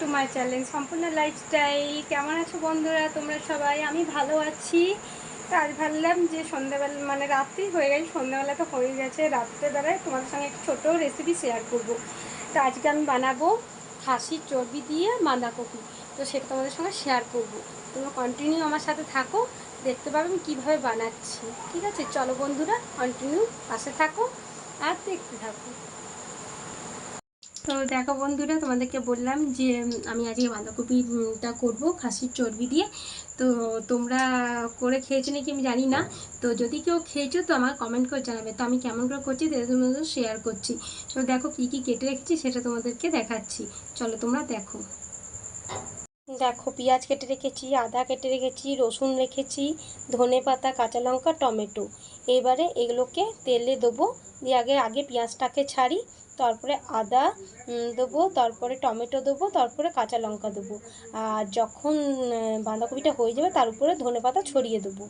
Two my channel সম্পূর্ণ lifestyle কেমন আছো বন্ধুরা? তোমরা সবাই, আমি ভালো আছি। তো আজ ভাবলাম যে সন্ধ্যাবেলা মানে রাত্রি হয়ে গেছে সন্ধ্যাবেলা তো হয়ে গেছে। রাত্রেবেলায় তোমাদের সঙ্গে একটা ছোটো রেসিপি শেয়ার করব। তো আজকে আমি বানাবো খাসির চর্বি দিয়ে বাঁধাকপি। তো সেটা তোমাদের সঙ্গে শেয়ার করব। তোমরা কন্টিনিউ আমার সাথে থাকো, দেখতে পাবে আমি কীভাবে বানাচ্ছি। ঠিক আছে? চলো বন্ধুরা কন্টিনিউ পাশে থাকো আর দেখতে থাকো। তো দেখো বন্ধুরা, তোমাদেরকে বললাম যে আমি আজকে বাঁধাকপিটা করব খাসির চর্বি দিয়ে। তো তোমরা করে খেয়েছো নাকি আমি জানি না। তো যদি কেউ খেয়েছো তো আমার কমেন্ট করে জানাবে। তো আমি কেমন করে করছি তাদের মধ্যে শেয়ার করছি। তো দেখো কী কী কেটে রেখেছি সেটা তোমাদেরকে দেখাচ্ছি। চলো তোমরা দেখো। দেখো পেঁয়াজ কেটে রেখেছি, আদা কেটে রেখেছি, রসুন রেখেছি, ধনে পাতা, কাঁচা লঙ্কা, টমেটো। এবারে এগুলোকে তেলে দেবো। দিয়ে আগে আগে পেঁয়াজটাকে ছাড়ি। তারপরে আদা দেবো, তারপরে টমেটো দেবো, তারপরে কাঁচা লঙ্কা দেবো। আর যখন বাঁধাকপিটা হয়ে যাবে তার উপরে ধনে পাতা ছড়িয়ে দেবো।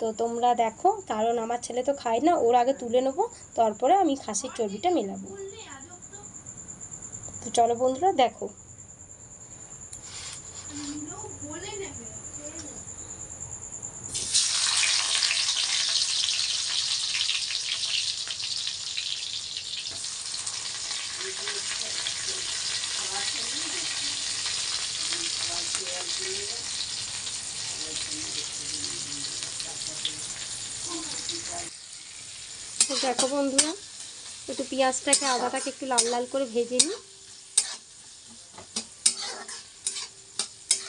তো তোমরা দেখো, কারণ আমার ছেলে তো খায় না, ওর আগে তুলে নেব, তারপরে আমি খাসির চর্বিটা মেলাবো। তো চলো বন্ধুরা, দেখো তো দেখো বন্ধুরা, একটু পেঁয়াজটাকে, আদাটাকে একটু লাল লাল করে ভেজে নিই।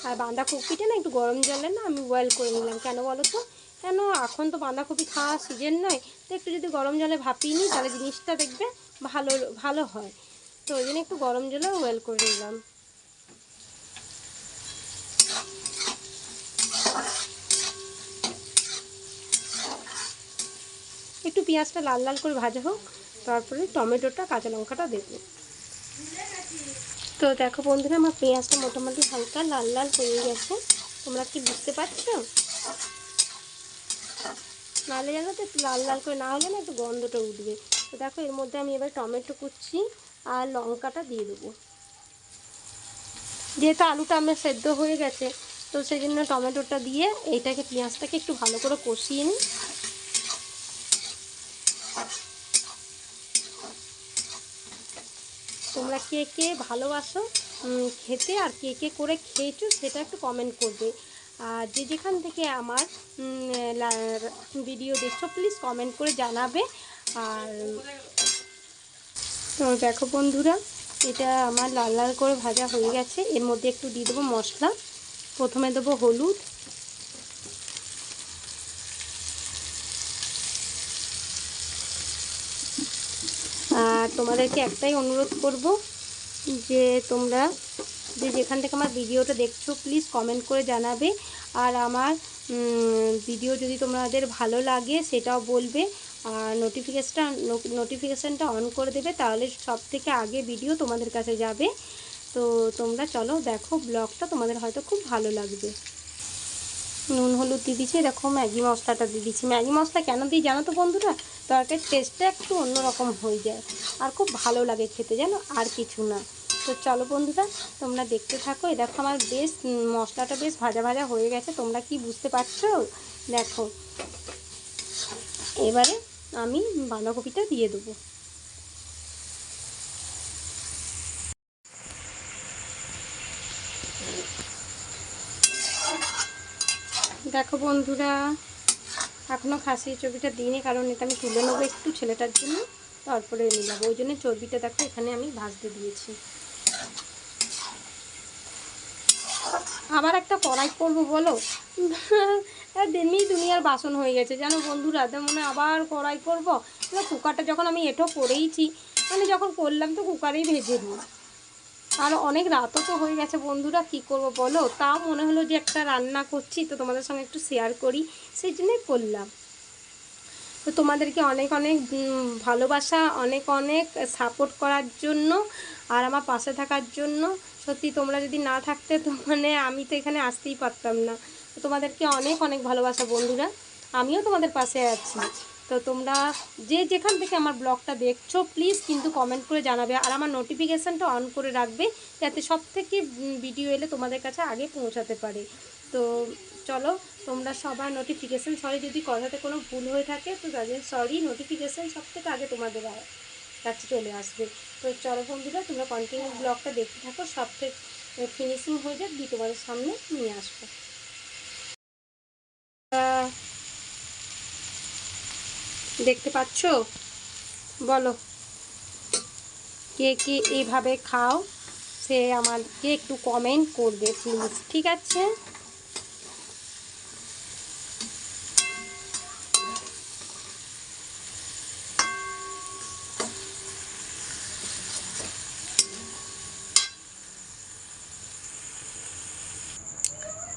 আর বাঁধাকপিটা না একটু গরম জলে না আমি বয়েল করে নিলাম। কেন বলো তো? কেন এখন তো বাঁধাকপি খাওয়া সিজন নয়, তো একটু যদি গরম জলে ভাপিয়ে নিই, তাহলে জিনিসটা দেখবে ভালো ভালো হয়। তো ওই জন্য একটু গরম জলে বয়েল করে নিলাম। একটু পেঁয়াজটা লাল লাল করে ভাজা হোক, তারপরে টমেটোটা, কাঁচা লঙ্কাটা দেবো। তো দেখো বন্ধুরা, আমার পেঁয়াজটা মোটামুটি হালকা লাল লাল হয়ে গেছে। তোমরা কি বুঝতে পারছ? নাহলে জানো তো লাল লাল করে না হলে না একটু গন্ধটা উঠবে। তো দেখো, এর মধ্যে আমি এবার টমেটো কুচি আর লঙ্কাটা দিয়ে দেবো। যেহেতু আলুটা আমার সেদ্ধ হয়ে গেছে, তো সেই জন্য টমেটোটা দিয়ে এইটাকে, পেঁয়াজটাকে একটু ভালো করে কষিয়ে নিই। তোমরা কে কে ভালোবাসো খেতে আর কে কে করে খেয়েছো সেটা একটু কমেন্ট করবে। আর যে যেখান থেকে আমার ভিডিও দেখছ প্লিজ কমেন্ট করে জানাবে। আর তো দেখো বন্ধুরা, এটা আমার লাল লাল করে ভাজা হয়ে গেছে। এর মধ্যে একটু দিয়ে দেবো মশলা। প্রথমে দেবো হলুদ। আর তোমাদেরকে একটাই অনুরোধ করব যে তোমরা যে যেখান থেকে আমার ভিডিওটা দেখছ প্লিজ কমেন্ট করে জানাবে। আর আমার ভিডিও যদি তোমাদের ভালো লাগে, সেটাও বলবে। আর নোটিফিকেশনটা নোটিফিকেশানটা অন করে দেবে, তাহলে সব থেকে আগে ভিডিও তোমাদের কাছে যাবে। তো তোমরা চলো দেখো, ব্লগটা তোমাদের হয়তো খুব ভালো লাগবে। নুন, হলুদ দিয়ে দিচ্ছি দেখো ম্যাগি মশলাটা দিয়ে দিচ্ছি ম্যাগি মশলা কেন দিই জানো তো বন্ধুরা? তরকারির টেস্টটা একটু অন্যরকম হয়ে যায়। আর খুব ভালো লাগে খেতে জানো? আর কিছু না। তো চলো বন্ধুরা, তোমরা দেখতে থাকো। এই দেখো আমার বেশ মশলাটা বেশ ভাজা ভাজা হয়ে গেছে। তোমরা কি বুঝতে পারছ? দেখো। এবারে আমি বাঁধাকপিটা দিয়ে দেবো। দেখো বন্ধুরা এখনও খাসির চর্বিটা দিইনি, কারণ এটা আমি তুলে নেব একটু ছেলেটার জন্য, তারপরে নিয়ে যাব। ওই জন্য চর্বিটা দেখো, এখানে আমি ভাজতে দিয়েছি। আবার একটা কড়াই করব, বলো? এমনি দুনিয়ার বাসন হয়ে গেছে, জানো বন্ধুরা মনে আবার কড়াই করব? কুকারটা যখন আমি এঁটো করেইছি মানে যখন করলাম তো কুকারেই ভেজে দিই। আর অনেক রাতও তো হয়ে গেছে বন্ধুরা, কি করব বলো? তাও মনে হলো যে একটা রান্না করছি, তো তোমাদের সঙ্গে একটু শেয়ার করি, সেই জন্যই করলাম। তো তোমাদেরকে অনেক অনেক ভালোবাসা, অনেক অনেক সাপোর্ট করার জন্য আর আমার পাশে থাকার জন্য। সত্যি তোমরা যদি না থাকতে, তো মানে আমি তো এখানে আসতেই পারতাম না। তোমাদেরকে অনেক অনেক ভালোবাসা বন্ধুরা, আমিও তোমাদের পাশে আছি। তো তোমরা যে যেখান থেকে আমার ব্লগটা দেখছ প্লিজ কিন্তু কমেন্ট করে জানাবে। আর আমার নোটিফিকেশানটা অন করে রাখবে, যাতে সব থেকে ভিডিও এলে তোমাদের কাছে আগে পৌঁছাতে পারে। তো চলো, তোমরা সবার নোটিফিকেশান সরি যদি কথাতে কোনো ভুল হয়ে থাকে, তো তাদের সরি নোটিফিকেশান সব থেকে আগে তোমাদের কাছে চলে আসবে। তো চলো বন্ধুরা, তোমরা কন্টিনিউ ব্লগটা দেখতে থাকো সব থেকে ফিনিশিং হয়ে যাক, দিয়ে তোমাদের সামনে নিয়ে আসব। দেখতে পাচ্ছ? বলো। কে কে এইভাবে খাও? সে আমাকে একটু কমেন্ট করবে প্লিজ ঠিক আছে?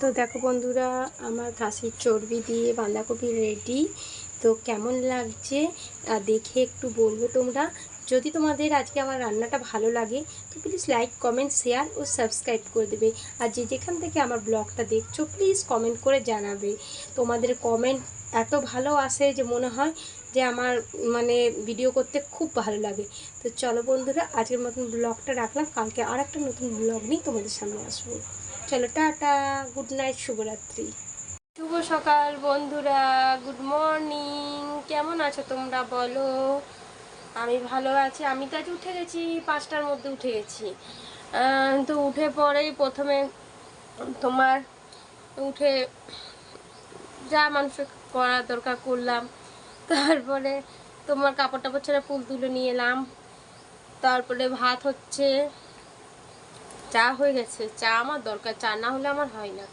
তো দেখো বন্ধুরা, আমার খাসির চর্বি দিয়ে বাঁধাকপি রেডি তো কেমন লাগছে? দেখে একটু বলব তোমরা। যদি তোমাদের আজকে আমার রান্নাটা ভালো লাগে, তো প্লিজ লাইক কমেন্ট শেয়ার ও সাবস্ক্রাইব করে দেবে। আর যে যেখান থেকে আমার ব্লগটা দেখছ প্লিজ কমেন্ট করে জানাবে। তোমাদের কমেন্ট এত ভালো আসে যে মনে হয় যে আমার মানে ভিডিও করতে খুব ভালো লাগে। তো চলো বন্ধুরা, আজকের মতন ব্লগটা রাখলাম। কালকে আর একটা নতুন ব্লগ নিয়ে তোমাদের সামনে আসব। চলো, টাটা গুড নাইট শুভরাত্রি। শুভ সকাল বন্ধুরা গুড মর্নিং কেমন আছো তোমরা বলো? আমি ভালো আছি। আমি তো আজ উঠে গেছি, পাঁচটার মধ্যে উঠে গেছি। তো উঠে পরেই প্রথমে তোমার উঠে যা মানুষের করা দরকার করলাম। তারপরে তোমার কাপড় টাপড় ছেড়ে ফুল তুলে নিয়ে এলাম। তারপরে ভাত হচ্ছে, চা হয়ে গেছে। চা আমার দরকার, চা না হলে আমার হয় না।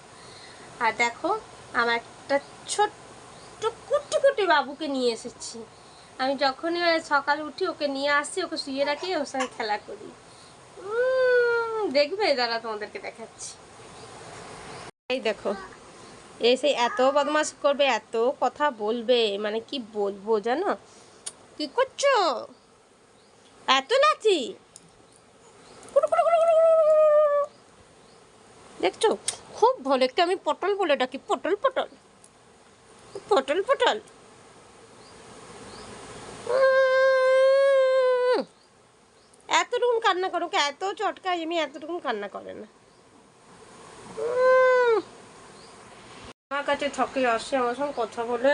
আর দেখো আমার একটা ছোট্ট কুটি কুটি বাবুকে নিয়ে এসেছি আমি যখনই সকাল উঠি ওকে নিয়ে আসছি ওকে শুয়ে রাখি ওর সঙ্গে খেলা করি দেখবে দাঁড়া তোমাদেরকে দেখাচ্ছি এই দেখো এসে এত বদমাশ করবে এত কথা বলবে মানে কি বলব জানো কি করছ এত নাচি। দেখছ খুব ভালো, একটু আমি পটল বলে ডাকি। পটল পটল। পটল পটল। এতটুকুন কান্না করো এত চটকাই আমি এতটুকুন কান্না করে না। আমার কাছে থকে, আসে আমার সঙ্গে কথা বলে।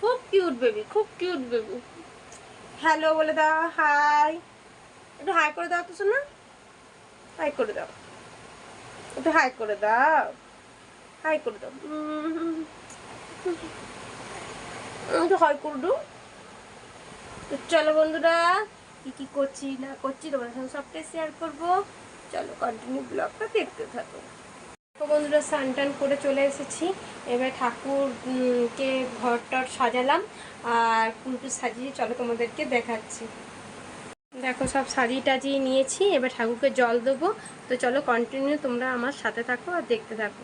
খুব কিউট বেবি খুব কিউট বেবি হ্যালো বলে দাও হাই একটু হাই করে দাও তো শোনা। হাই করে দাও। একটু হাই করে দাও। হাই করে দাও। হাই তো চলো বন্ধুরা কি কি করছি না করছি তোমার সঙ্গে সবটাই শেয়ার করব। চলো কন্টিনিউ ব্লগটা দেখতে থাকো। তো বন্ধুরা স্নান করে চলে এসেছি। এবার ঠাকুর উম, কে ঘর টর সাজালাম। আর ফুল টুল সাজিয়ে চলো তোমাদেরকে দেখাচ্ছি। দেখো, সব সাজিয়ে টাজিয়ে নিয়েছি, এবার ঠাকুরকে জল দেবো। তো চলো কন্টিনিউ তোমরা আমার সাথে থাকো আর দেখতে থাকো।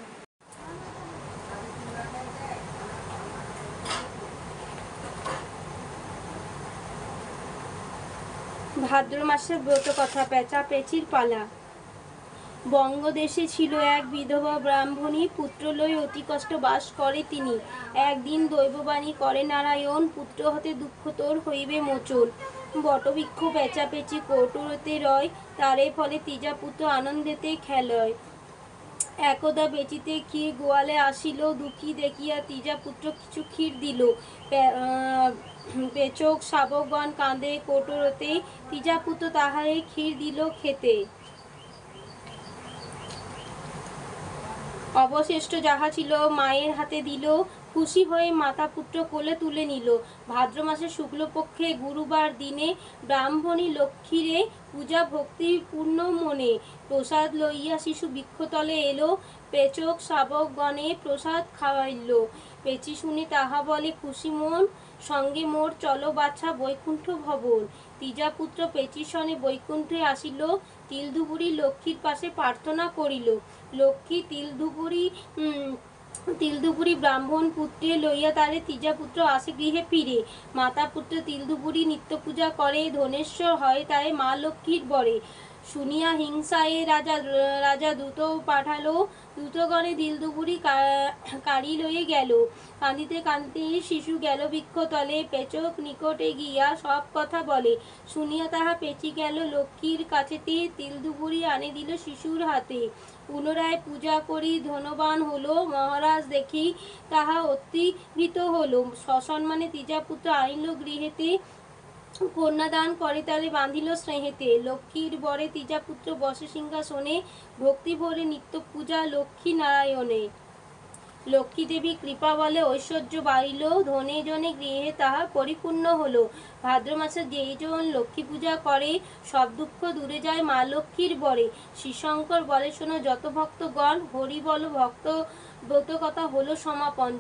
ভাদ্র মাসের ব্রত কথা, পেঁচা পেঁচির পালা। বঙ্গদেশে ছিল এক বিধবা ব্রাহ্মণী, পুত্র লই অতি কষ্ট বাস করে তিনি। একদিন দৈববাণী করে, নারায়ণ, পুত্র হতে দুঃখ তোর হইবে মোচন। বটবৃক্ষ পেঁচাপেচি কৌটুরতে রয়, তারে ফলে তিজা পুত্র আনন্দেতে খেলয়। একদা বেচিতে ক্ষীর গোয়ালে আসিল, দুঃখী দেখিয়া তিজা পুত্র কিছু ক্ষীর দিল। বেচক শাবকগণ কাঁদে কোটরতে, তিজা পুত্র তাহারে ক্ষীর দিল খেতে অবশিষ্ট যাহা ছিল মায়ের হাতে দিল, খুশি হয়ে মাতা পুত্র কোলে তুলে নিল। ভাদ্র মাসের শুক্লপক্ষে গুরুবার দিনে ব্রাহ্মণী লক্ষ্মীরে পূজা ভক্তি পূর্ণ মনে প্রসাদ লইয়া শিশু বৃক্ষতলে এলো, পেচক শাবকগণে প্রসাদ খাওয়াইল। পেচি শুনি তাহা বলে, খুশি মন, সঙ্গে মোর চলো বাছা বৈকুণ্ঠ ভবন। তিজাপুত্র পেচিসনে বৈকুণ্ঠে আসিল তিলধুবুরি লক্ষ্মীর পাশে প্রার্থনা করিল। লক্ষ্মী তিলধুপুরি উম, তিলধুপুরি ব্রাহ্মণ পুত্রে লইয়া তারে তিজা পুত্র আসে গৃহে ফিরে। মাতা পুত্র তিলধুপুরি নিত্য পূজা করে ধনেশ্বর হয় তাই মা লক্ষ্মীর বরে। শুনিয়া হিংসায় রাজা রাজা দ্রুত পাঠালো দ্রুতগণে দিলদুপুরি কাড়ি লয়ে গেল। কাঁদিতে কাঁদিতে শিশু গেল বৃক্ষতলে, পেচক নিকটে গিয়া সব কথা বলে। শুনিয়া তাহা পেঁচি গেল লক্ষ্মীর কাছেতে তিলদুপুরি আনে দিল শিশুর হাতে। পুনরায় পূজা করি ধনবান হলো, মহারাজ দেখি তাহা অতিভীত হলো। সসম্মানে তিজাপুত্র আইনল গৃহেতে কন্যাদান করে তালে বাঁধিল স্নেহেতে। লক্ষ্মীর বরে তিজাপুত্র বসে সিংহাসনে ভক্তি ভরে নিত্য পূজা লক্ষ্মী নারায়ণে লক্ষ্মী দেবী কৃপা বলে ঐশ্বর্য বাড়িল, ধনে জনে গৃহে তাহা পরিপূর্ণ হলো। ভাদ্র মাসে যেই জন লক্ষ্মী পূজা করে, সব দুঃখ দূরে যায় মা লক্ষ্মীর বরে। শ্রীশঙ্কর বলে শোনো যত ভক্তগণ হরি বল ভক্ত ব্রত কথা হলো সমাপন।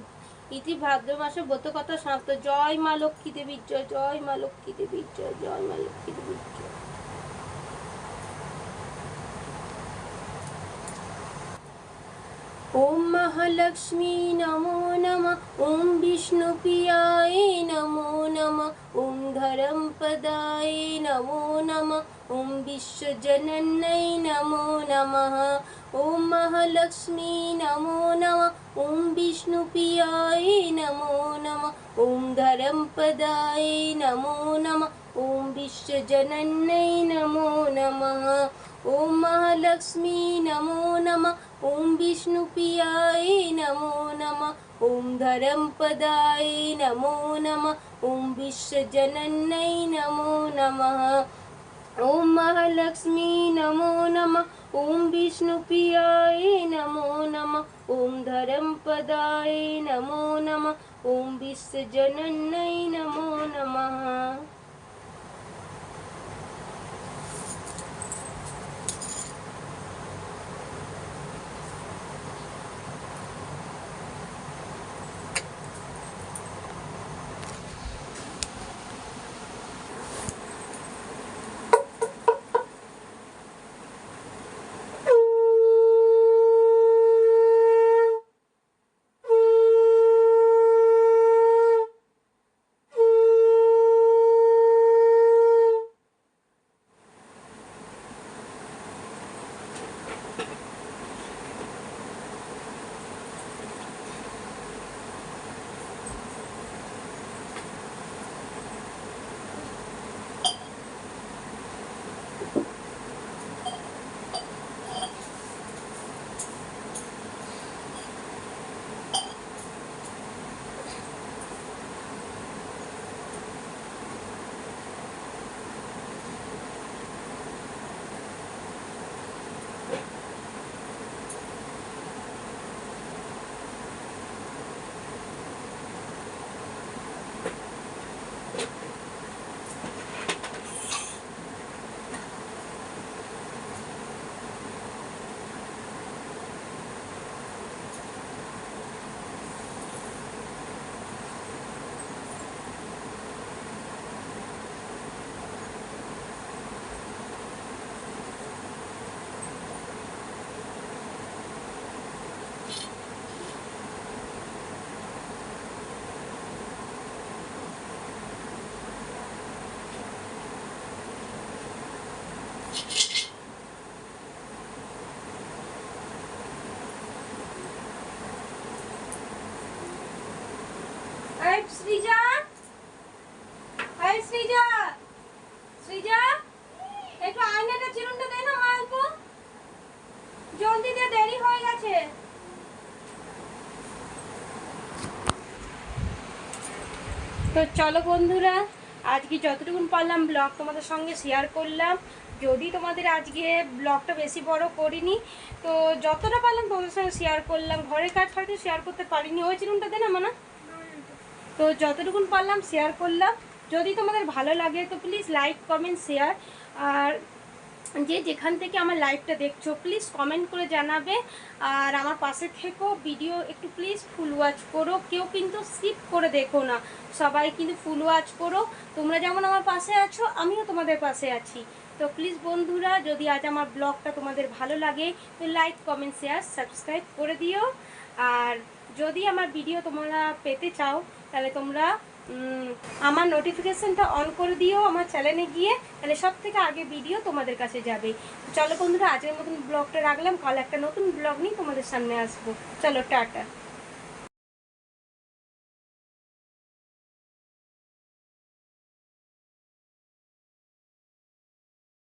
ইতি ভাদ্র মাসে ব্রত কথা সমাপ্ত জয় মা লক্ষ্মী দেবীর জয় জয় মা লক্ষ্মী দেবীর জয় জয় মা লক্ষ্মী দেবীর জয় ॐ महालक्ष्मी नमो नमः ॐ विष्णुप्रियाय नमो नमः ॐ धरम्पदाय नमो नमः ॐ विश्वजनन्यै नमो नमः ॐ महालक्ष्मी नमो नमः ॐ विष्णुप्रियाय नमो नमः ॐ धरम्पदाय नमो नमः ॐ विश्वजनन्यै नमो नमः ॐ महालक्ष्मी नमो नमः ॐ विष्णुप्रियाय नमो नमः ॐ धरम्पदाय नमो नमः ॐ विश्वजनन्यै नमो नमः ॐ महालक्ष्मी नमो नमः ॐ विष्णुप्रियाय नमो नमः। ॐ धरम्पदाय नमो नमः। ॐ विश्वजनन्यै नमो नमः এই সৃজা সৃজা একটু আয়নাটা চিরুনটা দে না, মা অল্প। জলদি দে, দেরি হয়ে গেছে। তো চলো বন্ধুরা, আজকে যতটুকু পারলাম ব্লগ তোমাদের সঙ্গে শেয়ার করলাম। যদি তোমাদের আজকে ব্লগটা বেশি বড় করিনি, তো যতটা পারলাম তোমাদের সঙ্গে শেয়ার করলাম। ঘরের কাজ হয়তো শেয়ার করতে পারিনি। ওই চিরুনটা দে না। তো যতটুকুন পারলাম শেয়ার করলাম। যদি তোমাদের ভালো লাগে তো প্লিজ লাইক কমেন্ট শেয়ার আর যে যেখান থেকে আমার লাইভটা দেখছ প্লিজ কমেন্ট করে জানাবে। আর আমার পাশে থেকেও ভিডিও একটু প্লিজ ফুল ওয়াচ করো। কেউ কিন্তু স্কিপ করে দেখো না। সবাই কিন্তু ফুল ওয়াচ করো। তোমরা যেমন আমার পাশে আছো, আমিও তোমাদের পাশে আছি। তো প্লিজ বন্ধুরা, যদি আজ আমার ব্লগটা তোমাদের ভালো লাগে, তো লাইক কমেন্ট শেয়ার সাবস্ক্রাইব করে দিও। আর যদি আমার ভিডিও তোমরা পেতে চাও, তাহলে তোমরা আমার নোটিফিকেশানটা অন করে দিও আমার চ্যানেলে গিয়ে, তাহলে সব থেকে আগে ভিডিও তোমাদের কাছে যাবে। চলো বন্ধুরা, আজকের মতন ব্লগটা রাখলাম। কাল একটা নতুন ব্লগ নিয়ে তোমাদের সামনে আসব। চলো, টাটা।